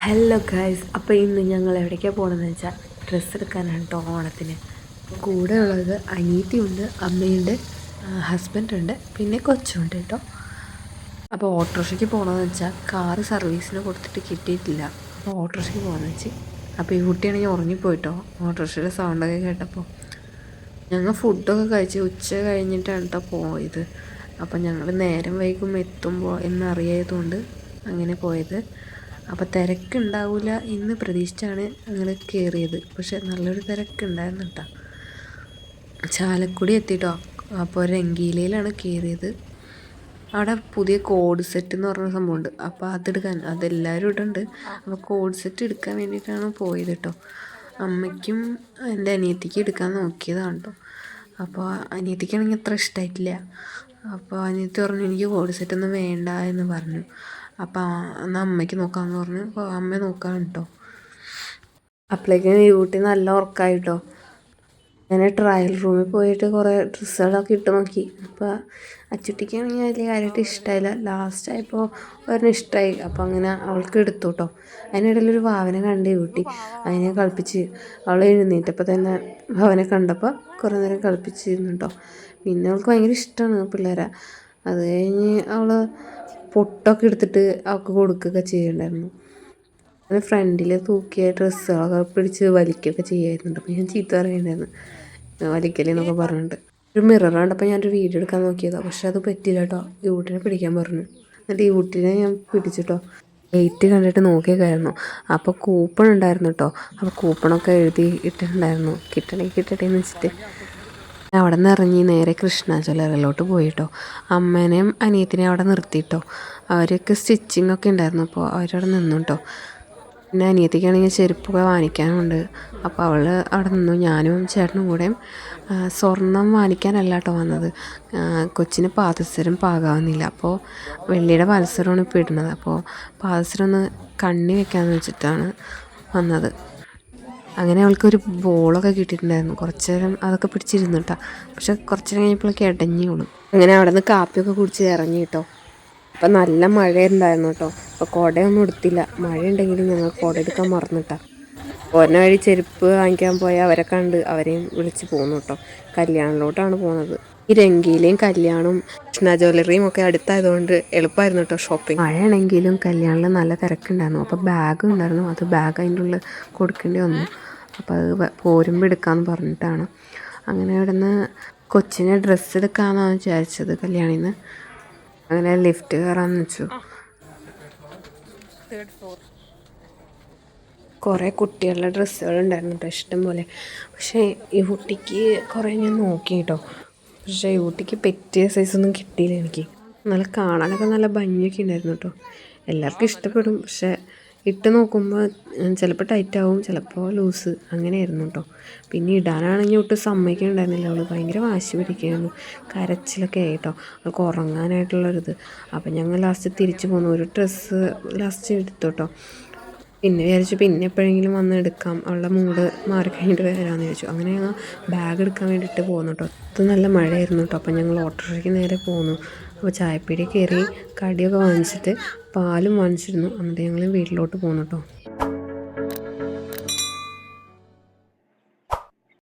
Hello guys അപ്പോൾ ഇന്ന് ഞങ്ങൾ എവിടേക്കാണ് പോകണമെന്ന് വെച്ചാൽ ഡ്രസ്സ് എടുക്കാനാണ് കേട്ടോ ഓണത്തിന്. കൂടെ ഉള്ളത് അനീതിയുണ്ട് അമ്മയുണ്ട് ഹസ്ബൻഡുണ്ട് പിന്നെ കൊച്ചുണ്ട് കേട്ടോ അപ്പോൾ ഓട്ടോറിക്ഷയ്ക്ക് പോകണമെന്ന് വെച്ചാൽ കാറ് സർവീസിന് കൊടുത്തിട്ട് കിട്ടിയിട്ടില്ല. അപ്പോൾ ഓട്ടോറിക്ഷയ്ക്ക് പോകാമെന്ന് വെച്ച്. അപ്പോൾ ഈ കുട്ടിയാണെങ്കിൽ ഉറങ്ങിപ്പോയിട്ടോ ഓട്ടോറിക്ഷയുടെ സൗണ്ടൊക്കെ കേട്ടപ്പോൾ ഞങ്ങൾ ഫുഡൊക്കെ കഴിച്ച് ഉച്ച കഴിഞ്ഞിട്ടാണ് കേട്ടോ പോയത്. അപ്പോൾ ഞങ്ങൾ നേരം വൈകുമ്പോൾ എത്തുമ്പോൾ എന്നറിയായതുകൊണ്ട് അങ്ങനെ പോയത്. അപ്പോൾ തിരക്കുണ്ടാവില്ല എന്ന് പ്രതീക്ഷിച്ചാണ് ഞങ്ങൾ കയറിയത് പക്ഷെ നല്ലൊരു തിരക്കുണ്ടായിരുന്നു കേട്ടോ ചാലക്കുടി എത്തിയിട്ടോ അപ്പോൾ രംഗീലയിലാണ് കയറിയത് അവിടെ പുതിയ കോഡ് സെറ്റ് എന്ന് പറഞ്ഞ സംഭവമുണ്ട്. അപ്പോൾ അതെടുക്കാൻ അതെല്ലാവരും ഇടുന്നുണ്ട് അപ്പോൾ കോഡ് സെറ്റ് എടുക്കാൻ വേണ്ടിയിട്ടാണ് പോയത് കേട്ടോ അമ്മയ്ക്കും എന്റെ അനിയത്തിക്ക് എടുക്കാൻ നോക്കിയതാണ് കേട്ടോ അപ്പോൾ അനിയത്തിക്കാണെങ്കിൽ അത്ര ഇഷ്ടമായിട്ടില്ല അപ്പോൾ അനിയത്തി പറഞ്ഞു എനിക്ക് കോഡ് സെറ്റൊന്നും വേണ്ട എന്ന് പറഞ്ഞു. അപ്പോൾ എന്നാൽ അമ്മയ്ക്ക് നോക്കാമെന്ന് പറഞ്ഞു. അപ്പോൾ അമ്മ നോക്കാം കേട്ടോ അപ്പോഴേക്കും നല്ല നല്ല ഉറക്കമായിട്ടോ ഞാൻ ട്രയൽ റൂമിൽ പോയിട്ട് കുറേ ഡ്രസ്സുകളൊക്കെ ഇട്ട് നോക്കി. അപ്പോൾ അച്ചുട്ടിക്കാണെങ്കിൽ വലിയ കാര്യമായിട്ട് ഇഷ്ടമായില്ല ലാസ്റ്റ് ആയപ്പോൾ ഒരെണ്ണം ഇഷ്ടമായി അപ്പോൾ അങ്ങനെ അവൾക്ക് എടുത്തു കേട്ടോ അതിനിടയിലൊരു ഭാവനെ കണ്ട് കൂട്ടി. അതിനെ കളിപ്പിച്ച് അവൾ എഴുന്നേറ്റപ്പോൾ തന്നെ ഭാവനെ കണ്ടപ്പോൾ കുറേ നേരം കളിപ്പിച്ചിരുന്നു കേട്ടോ പിന്നെ അവൾക്ക് ഭയങ്കര ഇഷ്ടമാണ് പിള്ളേരെ. അത് കഴിഞ്ഞ് അവൾ പൊട്ടൊക്കെ എടുത്തിട്ട് അവൾക്ക് കൊടുക്കുകയൊക്കെ ചെയ്യുന്നുണ്ടായിരുന്നു അത് ഫ്രണ്ടിൽ തൂക്കിയ ഡ്രസ്സുകളൊക്കെ പിടിച്ച് വലിക്കുകയൊക്കെ ചെയ്യായിരുന്നുണ്ട് അപ്പോൾ ഞാൻ ചീത്ത പറയുന്നുണ്ടായിരുന്നു വലിക്കലെന്നൊക്കെ പറഞ്ഞിട്ട്. ഒരു മിറർ കണ്ടപ്പോൾ ഞാനൊരു വീഡിയോ എടുക്കാൻ നോക്കിയതാണ് പക്ഷെ അത് പറ്റില്ല കേട്ടോ യൂട്ടിനെ പിടിക്കാൻ പറഞ്ഞു. എന്നിട്ട് യൂട്ടിനെ ഞാൻ പിടിച്ചിട്ടോ ഡേറ്റ് കണ്ടിട്ട് നോക്കിയൊക്കെയായിരുന്നു അപ്പോൾ കൂപ്പൺ ഉണ്ടായിരുന്നു കേട്ടോ അപ്പോൾ കൂപ്പണൊക്കെ എഴുതി ഇട്ടിട്ടുണ്ടായിരുന്നു. കിട്ടണേ കിട്ടട്ടെ എന്ന് വെച്ചിട്ട് അവിടെ നിന്ന് ഇറങ്ങി നേരെ കൃഷ്ണാചലറിലോട്ട് പോയിട്ടോ അമ്മേനെയും അനിയത്തിനെയും അവിടെ നിർത്തിയിട്ടോ അവരൊക്കെ സ്റ്റിച്ചിങ് ഒക്കെ ഉണ്ടായിരുന്നു. അപ്പോൾ അവരവിടെ നിന്നു കേട്ടോ പിന്നെ അനിയത്തിക്കാണെങ്കിൽ ചെരുപ്പൊക്കെ വാങ്ങിക്കാനുണ്ട്. അപ്പോൾ അവൾ അവിടെ നിന്നു. ഞാനും ചേട്ടനും കൂടെ സ്വർണം വാങ്ങിക്കാനല്ല കേട്ടോ വന്നത്. കൊച്ചിന് പാദസരം പാകാവുന്നില്ല. അപ്പോൾ വെള്ളിയുടെ പാദസരമാണ് ഇപ്പോൾ ഇടുന്നത്. അപ്പോൾ പാദസരം ഒന്ന് കണ്ണി വെക്കാമെന്ന് വെച്ചിട്ടാണ് വന്നത്. അങ്ങനെ അവൾക്ക് ഒരു ബോളൊക്കെ കിട്ടിയിട്ടുണ്ടായിരുന്നു. കുറച്ച് നേരം അതൊക്കെ പിടിച്ചിരുന്നു കേട്ടോ. പക്ഷെ കുറച്ച് നേരം കഴിഞ്ഞപ്പോഴൊക്കെ ഇടഞ്ഞോളും അങ്ങനെ അവിടെ നിന്ന് കാപ്പിയൊക്കെ കുടിച്ച് ഇറങ്ങി കേട്ടോ. അപ്പം നല്ല മഴ ഉണ്ടായിരുന്നു കേട്ടോ. അപ്പോൾ കുടയൊന്നും എടുത്തില്ല. മഴ ഉണ്ടെങ്കിൽ ഞങ്ങൾ കുട എടുക്കാൻ മറന്നിട്ടാ. ഓരോ വഴി ചെരുപ്പ് വാങ്ങിക്കാൻ പോയ അവരെ കണ്ട് അവരെയും വിളിച്ച് പോന്നു കേട്ടോ. കല്യാണിലോട്ടാണ് പോകുന്നത് ഈ രംഗിയിലെയും കല്യാണവും കൃഷ്ണ ജ്വല്ലറിയും ഒക്കെ അടുത്തായതുകൊണ്ട് എളുപ്പമായിരുന്നു കേട്ടോ ഷോപ്പിംഗ് മഴയാണെങ്കിലും കല്യാണിൽ നല്ല തിരക്കുണ്ടായിരുന്നു. അപ്പോൾ ബാഗ് ഉണ്ടായിരുന്നു. അത് ബാഗ് അതിന്റെ ഉള്ളിൽ കൊടുക്കേണ്ടി വന്നു. അപ്പോൾ അത് പോരുമ്പോൾ എടുക്കാമെന്ന് പറഞ്ഞിട്ടാണ്. അങ്ങനെ ഇവിടുന്ന് കൊച്ചിനെ ഡ്രസ്സ് എടുക്കാമെന്നാണ് വിചാരിച്ചത് കല്യാണിന്ന്. അങ്ങനെ ലിഫ്റ്റ് കയറാന്ന് വെച്ചു. കുറേ കുട്ടികളുടെ ഡ്രസ്സുകൾ ഉണ്ടായിരുന്നു കേട്ടോ ഇഷ്ടം പോലെ പക്ഷേ ഈ കുട്ടിക്ക് കുറേ ഞാൻ നോക്കി കേട്ടോ പക്ഷേ ഈ കുട്ടിക്ക് പറ്റിയ സൈസൊന്നും കിട്ടിയില്ല എനിക്ക്. നല്ല കാണാനൊക്കെ നല്ല ഭംഗിയൊക്കെ ഉണ്ടായിരുന്നു കേട്ടോ. എല്ലാവർക്കും ഇഷ്ടപ്പെടും പക്ഷേ ഇട്ട് നോക്കുമ്പോൾ ചിലപ്പോൾ ടൈറ്റാവും ചിലപ്പോൾ ലൂസ് അങ്ങനെയായിരുന്നു കേട്ടോ പിന്നെ ഇടാനാണെങ്കിൽ ഒട്ടും സമ്മതിക്കുന്നുണ്ടായിരുന്നില്ല അവൾ ഭയങ്കര വാശി പിടിക്കുകയായിരുന്നു. കരച്ചിലൊക്കെ ആയി കേട്ടോ അവൾക്ക് ഉറങ്ങാനായിട്ടുള്ളൊരിത്. അപ്പം ഞങ്ങൾ ലാസ്റ്റ് തിരിച്ചു പോന്നു. ഒരു ഡ്രസ്സ് ലാസ്റ്റ് എടുത്തു കേട്ടോ പിന്നെ വിചാരിച്ചു പിന്നെ എപ്പോഴെങ്കിലും വന്ന് എടുക്കാം. അവളുടെ മൂഡ് മാറി കഴിഞ്ഞിട്ട് വരാമെന്ന് ചോദിച്ചു അങ്ങനെ ഞങ്ങൾ ബാഗ് എടുക്കാൻ വേണ്ടിയിട്ട് പോകുന്നു കേട്ടോ അത് നല്ല മഴയായിരുന്നു കേട്ടോ അപ്പം ഞങ്ങൾ ഓട്ടോറിക്ഷയ്ക്ക് നേരെ പോന്നു. അപ്പോൾ ചായപ്പീടി കയറി കടിയൊക്കെ വാങ്ങിച്ചിട്ട് പാലും വാങ്ങിച്ചിരുന്നു. എന്നിട്ട് ഞങ്ങൾ വീട്ടിലോട്ട് പോന്നു കേട്ടോ